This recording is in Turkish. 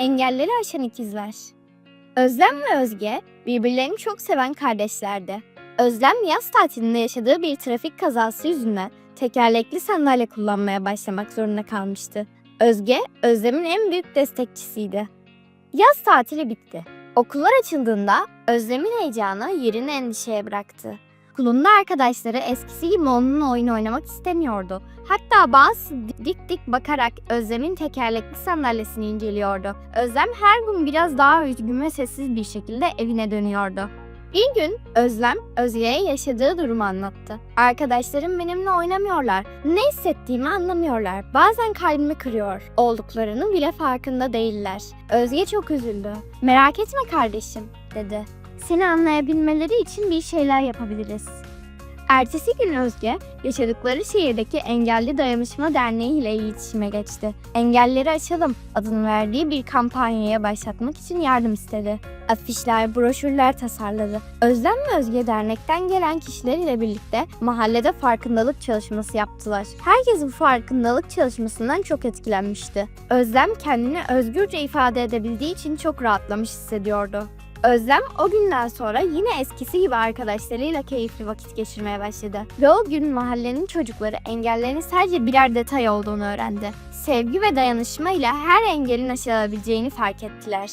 Engelleri aşan ikizler. Özlem ve Özge birbirlerini çok seven kardeşlerdi. Özlem yaz tatilinde yaşadığı bir trafik kazası yüzünden tekerlekli sandalye kullanmaya başlamak zorunda kalmıştı. Özge, Özlem'in en büyük destekçisiydi. Yaz tatili bitti. Okullar açıldığında Özlem'in heyecanı yerini endişeye bıraktı. Okulunda arkadaşları eskisi gibi onunla oyun oynamak istemiyordu. Hatta bazı dik dik bakarak Özlem'in tekerlekli sandalyesini inceliyordu. Özlem her gün biraz daha üzgün ve sessiz bir şekilde evine dönüyordu. Bir gün Özlem Özge'ye yaşadığı durumu anlattı. Arkadaşlarım benimle oynamıyorlar. Ne hissettiğimi anlamıyorlar. Bazen kalbimi kırıyor. Olduklarının bile farkında değiller. Özge çok üzüldü. Merak etme kardeşim dedi. Seni anlayabilmeleri için bir şeyler yapabiliriz. Ertesi gün Özge, yaşadıkları şehirdeki Engelli Dayanışma Derneği ile iletişime geçti. Engelleri Açalım adını verdiği bir kampanyaya başlatmak için yardım istedi. Afişler, broşürler tasarladı. Özlem ve Özge dernekten gelen kişiler ile birlikte mahallede farkındalık çalışması yaptılar. Herkes bu farkındalık çalışmasından çok etkilenmişti. Özlem kendini özgürce ifade edebildiği için çok rahatlamış hissediyordu. Özlem o günden sonra yine eskisi gibi arkadaşlarıyla keyifli vakit geçirmeye başladı. Ve o gün mahallenin çocukları engellerin sadece birer detay olduğunu öğrendi. Sevgi ve dayanışma ile her engelin aşılabileceğini fark ettiler.